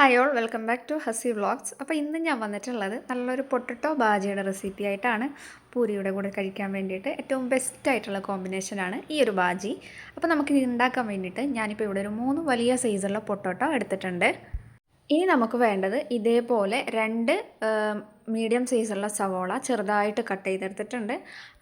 Hi all welcome back to Hasi vlogs അപ്പോൾ ഇന്ന് ഞാൻ വന്നിട്ടുള്ളത് നല്ലൊരു പൊട്ടറ്റോ ബാജിയുടെ റെസിപ്പി ആയിട്ടാണ് പൂരിയുടെ കൂടെ കഴിക്കാൻ വേണ്ടിയിട്ട് ഏറ്റവും ബെസ്റ്റ് ആയിട്ടുള്ള കോമ്പിനേഷനാണ് ഈ ഒരു ബാജി. അപ്പോൾ നമുക്ക് ഉണ്ടാക്കാൻ വേണ്ടിയിട്ട് ഞാനിപ്പോൾ ഇവിടെ ഒരു മൂന്ന് വലിയ സൈസുള്ള പൊട്ടോട്ടോ എടുത്തിട്ടുണ്ട്. ഇനി നമുക്ക് വേണ്ടത് ഇതേപോലെ രണ്ട് മീഡിയം സൈസുള്ള സവോള ചെറുതായിട്ട് കട്ട് ചെയ്തെടുത്തിട്ടുണ്ട്.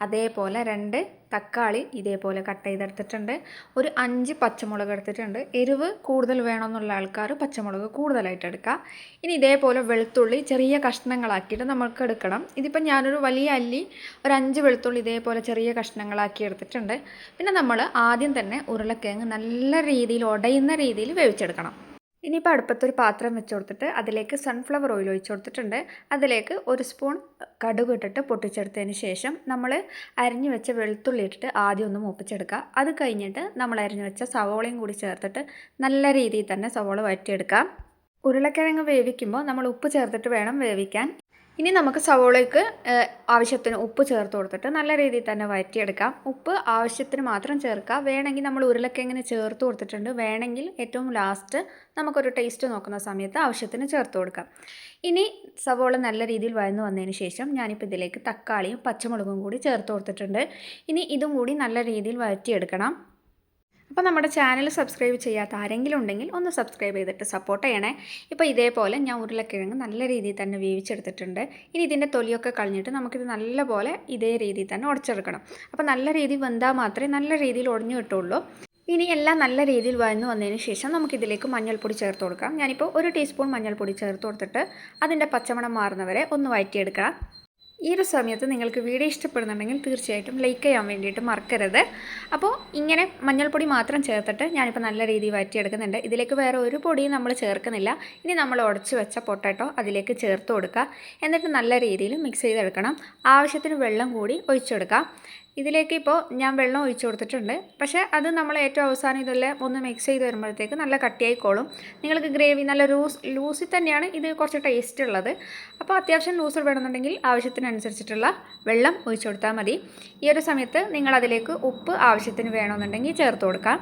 അതേപോലെ രണ്ട് തക്കാളി ഇതേപോലെ കട്ട് ചെയ്തെടുത്തിട്ടുണ്ട്. ഒരു അഞ്ച് പച്ചമുളക് എടുത്തിട്ടുണ്ട്. എരിവ് കൂടുതൽ വേണമെന്നുള്ള ആൾക്കാർ പച്ചമുളക് കൂടുതലായിട്ട് എടുക്കുക. ഇനി ഇതേപോലെ വെളുത്തുള്ളി ചെറിയ കഷ്ണങ്ങളാക്കിയിട്ട് നമുക്ക് എടുക്കണം. ഇതിപ്പോൾ ഞാനൊരു വലിയ അല്ലി ഒരു അഞ്ച് വെളുത്തുള്ളി ഇതേപോലെ ചെറിയ കഷ്ണങ്ങളാക്കി എടുത്തിട്ടുണ്ട്. പിന്നെ നമ്മൾ ആദ്യം തന്നെ ഉരുളക്കിഴങ്ങ് നല്ല രീതിയിൽ ഉടയുന്ന രീതിയിൽ വേവിച്ചെടുക്കണം. ഇനിയിപ്പോൾ അടുപ്പത്തൊരു പാത്രം വെച്ച് കൊടുത്തിട്ട് അതിലേക്ക് സൺഫ്ലവർ ഓയിൽ ഒഴിച്ച് കൊടുത്തിട്ടുണ്ട്. അതിലേക്ക് ഒരു സ്പൂൺ കടുക് ഇട്ടിട്ട് പൊട്ടിച്ചെടുത്തതിന് ശേഷം നമ്മൾ അരിഞ്ഞു വെച്ച വെളുത്തുള്ളി ഇട്ടിട്ട് ആദ്യം ഒന്ന് മൂപ്പിച്ചെടുക്കുക. അത് കഴിഞ്ഞിട്ട് നമ്മൾ അരിഞ്ഞു വെച്ച സവോളയും കൂടി ചേർത്തിട്ട് നല്ല രീതിയിൽ തന്നെ സവോള വഴറ്റിയെടുക്കാം. ഉരുളക്കിഴങ്ങ് വേവിക്കുമ്പോൾ നമ്മൾ ഉപ്പ് ചേർത്തിട്ട് വേണം വേവിക്കാൻ. ഇനി നമുക്ക് സവോളയ്ക്ക് ആവശ്യത്തിന് ഉപ്പ് ചേർത്ത് കൊടുത്തിട്ട് നല്ല രീതിയിൽ തന്നെ വഴറ്റിയെടുക്കാം. ഉപ്പ് ആവശ്യത്തിന് മാത്രം ചേർക്കുക. വേണമെങ്കിൽ നമ്മൾ ഉരുളക്കിഴങ്ങിന് ചേർത്ത് കൊടുത്തിട്ടുണ്ട്. വേണമെങ്കിൽ ഏറ്റവും ലാസ്റ്റ് നമുക്കൊരു ടേസ്റ്റ് നോക്കുന്ന സമയത്ത് ആവശ്യത്തിന് ചേർത്ത് കൊടുക്കാം. ഇനി സവോള നല്ല രീതിയിൽ വഴന്നു വന്നതിന് ശേഷം ഞാനിപ്പോൾ ഇതിലേക്ക് തക്കാളിയും പച്ചമുളകും കൂടി ചേർത്ത് കൊടുത്തിട്ടുണ്ട്. ഇനി ഇതും കൂടി നല്ല രീതിയിൽ വഴറ്റിയെടുക്കണം. അപ്പോൾ നമ്മുടെ ചാനൽ സബ്സ്ക്രൈബ് ചെയ്യാത്ത ആരെങ്കിലും ഉണ്ടെങ്കിൽ ഒന്ന് സബ്സ്ക്രൈബ് ചെയ്തിട്ട് സപ്പോർട്ട് ചെയ്യണേ. ഇപ്പോൾ ഇതേപോലെ ഞാൻ ഉരുളക്കിഴങ്ങ് നല്ല രീതിയിൽ തന്നെ വേവിച്ചെടുത്തിട്ടുണ്ട്. ഇനി ഇതിന്റെ തൊലിയൊക്കെ കളഞ്ഞിട്ട് നമുക്കിത് നല്ലപോലെ ഇതേ രീതിയിൽ തന്നെ ഉടച്ചെടുക്കണം. അപ്പോൾ നല്ല രീതിയിൽ വെന്താൽ മാത്രമേ നല്ല രീതിയിൽ ഉടഞ്ഞു കിട്ടുള്ളൂ. ഇനി എല്ലാം നല്ല രീതിയിൽ വഴന്നു വന്നതിന് ശേഷം നമുക്കിതിലേക്ക് മഞ്ഞൾപ്പൊടി ചേർത്ത് കൊടുക്കാം. ഞാനിപ്പോൾ ഒരു ടീസ്പൂൺ മഞ്ഞൾപ്പൊടി ചേർത്ത് കൊടുത്തിട്ട് അതിന്റെ പച്ചമണം മാറുന്നവരെ ഒന്ന് വഴറ്റിയെടുക്കാം. ഈ ഒരു സമയത്ത് നിങ്ങൾക്ക് വീഡിയോ ഇഷ്ടപ്പെടുന്നുണ്ടെങ്കിൽ തീർച്ചയായിട്ടും ലൈക്ക് ചെയ്യാൻ വേണ്ടിയിട്ട് മറക്കരുത്. അപ്പോൾ ഇങ്ങനെ മഞ്ഞൾപ്പൊടി മാത്രം ചേർത്തിട്ട് ഞാനിപ്പോൾ നല്ല രീതിയിൽ വറ്റിയെടുക്കുന്നുണ്ട്. ഇതിലേക്ക് വേറെ ഒരു പൊടിയും നമ്മൾ ചേർക്കുന്നില്ല. ഇനി നമ്മൾ ഉടച്ചു വെച്ച പൊട്ടാറ്റോ അതിലേക്ക് ചേർത്ത് കൊടുക്കുക. എന്നിട്ട് നല്ല രീതിയിൽ മിക്സ് ചെയ്തെടുക്കണം. ആവശ്യത്തിന് വെള്ളം കൂടി ഒഴിച്ചെടുക്കാം. ഇതിലേക്ക് ഇപ്പോൾ ഞാൻ വെള്ളം ഒഴിച്ചു കൊടുത്തിട്ടുണ്ട്. പക്ഷേ അത് നമ്മൾ ഏറ്റവും അവസാനം ഇതെല്ലാം ഒന്ന് മിക്സ് ചെയ്ത് വരുമ്പോഴത്തേക്ക് നല്ല കട്ടിയായിക്കോളും. നിങ്ങൾക്ക് ഗ്രേവി നല്ല ലൂസ് ലൂസിൽ തന്നെയാണ് ഇത് കുറച്ച് ടേസ്റ്റ് ഉള്ളത്. അപ്പോൾ അത്യാവശ്യം ലൂസർ വേണമെന്നുണ്ടെങ്കിൽ ആവശ്യത്തിനനുസരിച്ചിട്ടുള്ള വെള്ളം ഒഴിച്ചു കൊടുത്താൽ മതി. ഈ ഒരു സമയത്ത് നിങ്ങൾ അതിലേക്ക് ഉപ്പ് ആവശ്യത്തിന് വേണമെന്നുണ്ടെങ്കിൽ ചേർത്ത് കൊടുക്കാം.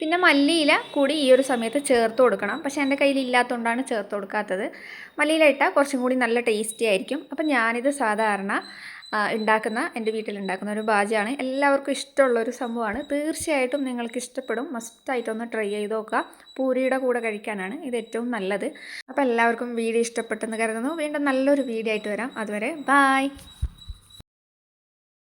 പിന്നെ മല്ലിയില കൂടി ഈ ഒരു സമയത്ത് ചേർത്ത് കൊടുക്കണം. പക്ഷേ എന്റെ കയ്യിൽ ഇല്ലാത്തതുകൊണ്ടാണ് ചേർത്ത് കൊടുക്കാത്തത്. മല്ലിയില ഇട്ടാൽ കുറച്ചും കൂടി നല്ല ടേസ്റ്റി ആയിരിക്കും. അപ്പം ഞാനിത് സാധാരണ ഉണ്ടാക്കുന്ന എന്റെ വീട്ടിലുണ്ടാക്കുന്ന ഒരു ബാജയാണ്. എല്ലാവർക്കും ഇഷ്ടമുള്ള ഒരു സംഭവമാണ്. തീർച്ചയായിട്ടും നിങ്ങൾക്ക് ഇഷ്ടപ്പെടും. മസ്റ്റായിട്ടൊന്ന് ട്രൈ ചെയ്ത് നോക്കുക. പൂരിയുടെ കൂടെ കഴിക്കാനാണ് ഇത് ഏറ്റവും നല്ലത്. അപ്പോൾ എല്ലാവർക്കും വീഡിയോ ഇഷ്ടപ്പെട്ടെന്ന് കരുതുന്നു. വീണ്ടും നല്ലൊരു വീഡിയോ ആയിട്ട് വരാം. അതുവരെ ബായ്